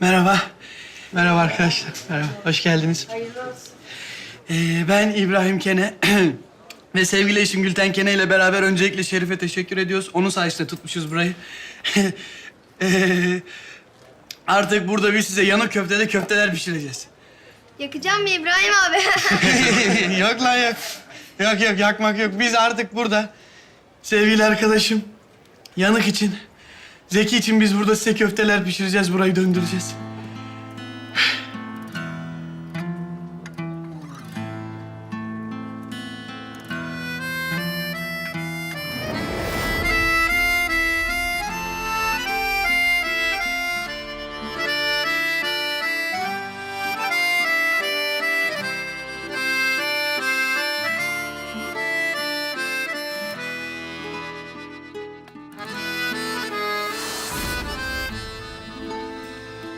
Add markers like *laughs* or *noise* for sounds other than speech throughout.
Merhaba. Merhaba arkadaşlar. Merhaba. Hoş geldiniz. Ee, ben İbrahim Kene. *clears throat* Ve sevgili eşim Gülten Kene ile beraber öncelikle Şerif'e teşekkür ediyoruz. Onun sayesinde tutmuşuz burayı. *laughs* Ee, artık burada biz size yanık köftede köfteler pişireceğiz. Yakacağım mı İbrahim abi? *laughs* yok lan yok. Yok yok yakmak yok. Biz artık burada sevgili arkadaşım yanık için, Zeki için biz burada size köfteler pişireceğiz. Burayı döndüreceğiz.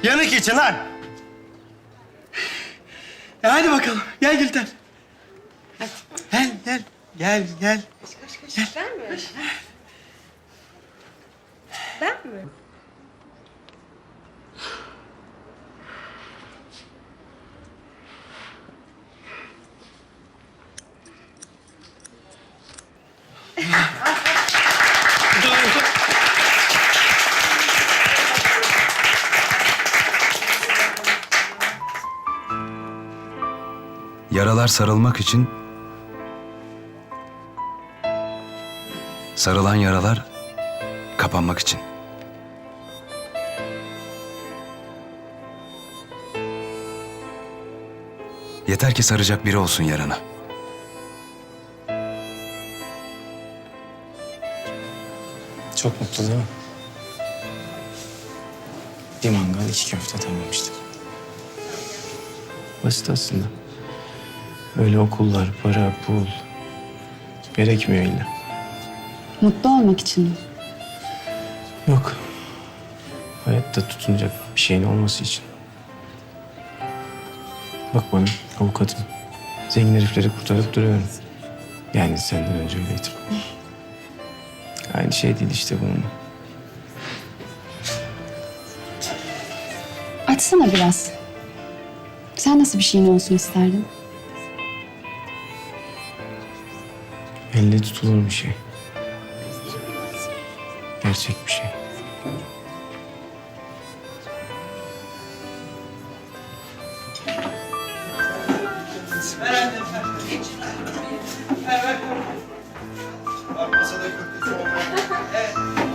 Yanık için lan. E hadi bakalım. Gel Gülten. Gel, gel. Gel, gel. ben mi? Ben mi? *laughs* Yaralar sarılmak için sarılan yaralar kapanmak için. Yeter ki saracak biri olsun yarana. Çok mutlu değil mi? Bir mangal, iki köfte tamam işte. Basit aslında. Öyle okullar, para, pul gerekmiyor illa. Mutlu olmak için mi? Yok. Hayatta tutunacak bir şeyin olması için. Bak bana avukatım. Zengin herifleri kurtarıp duruyorum. Yani senden önce öyleydim. Aynı şey değil işte bunun. Açsana biraz. Sen nasıl bir şeyin olsun isterdin? Elle tutulur bir şey. Gerçek bir şey. Ver masada olmayan. Evet.